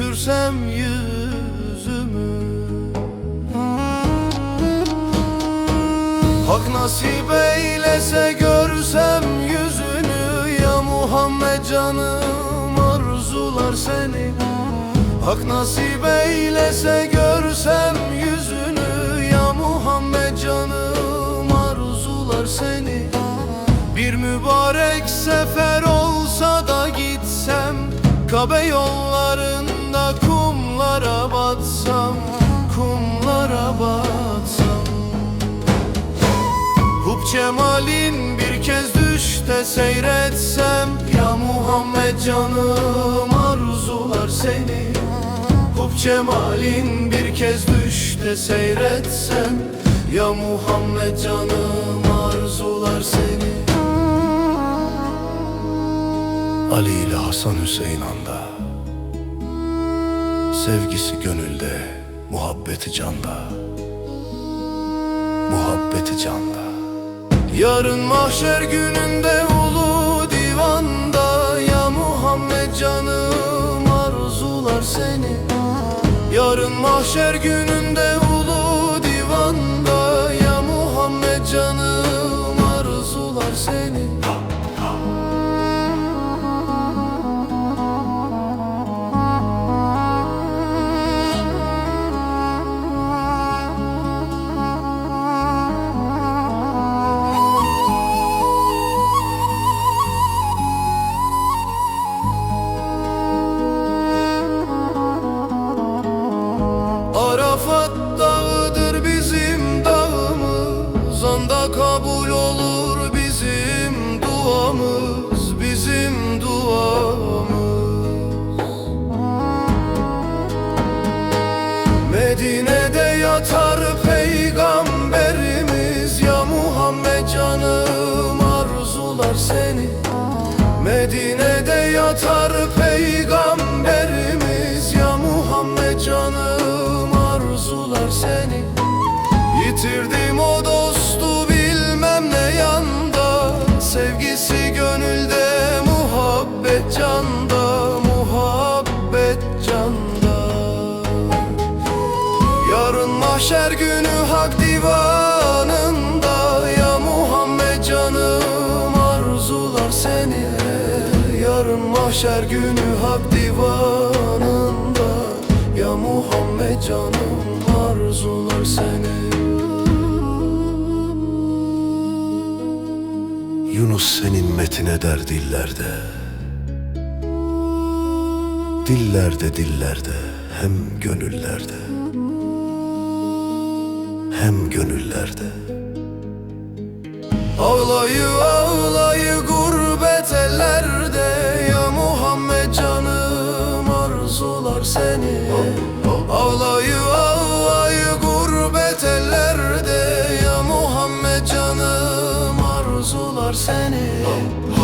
sürsem yüzümü. Hak nasip eylese görsem yüzünü Ya Muhammed canım arzular seni. Hak nasip eylese görsem yüzünü Ya Muhammed canım arzular seni. Bir mübarek sefer olsa da gitsem Kabe yolların kumlara batsam Kumlara batsam. Hub cemalin bir kez düşte seyretsem Ya Muhammed canım arzular seni. Hub cemalin bir kez düşte seyretsem Ya Muhammed canım arzular seni. Ali ile Hasan Hüseyin anda Sevgisi gönülde, muhabbeti canda. Muhabbeti canda. Yarın mahşer gününde ulu divanda Ya Muhammed canım arzular seni. Yarın mahşer gününde Medine'de yatar peygamberimiz. Ya Muhammed canım arzular seni. Medine'de yatar peygamberimiz. Ya Muhammed canım arzular seni. Yitirdim o dostu Yarın mahşer günü hak divanında Ya Muhammed canım arzular seni. Yunus senin metin eder dillerde. Dillerde dillerde hem gönüllerde. Hem gönüllerde. Ağlayı seni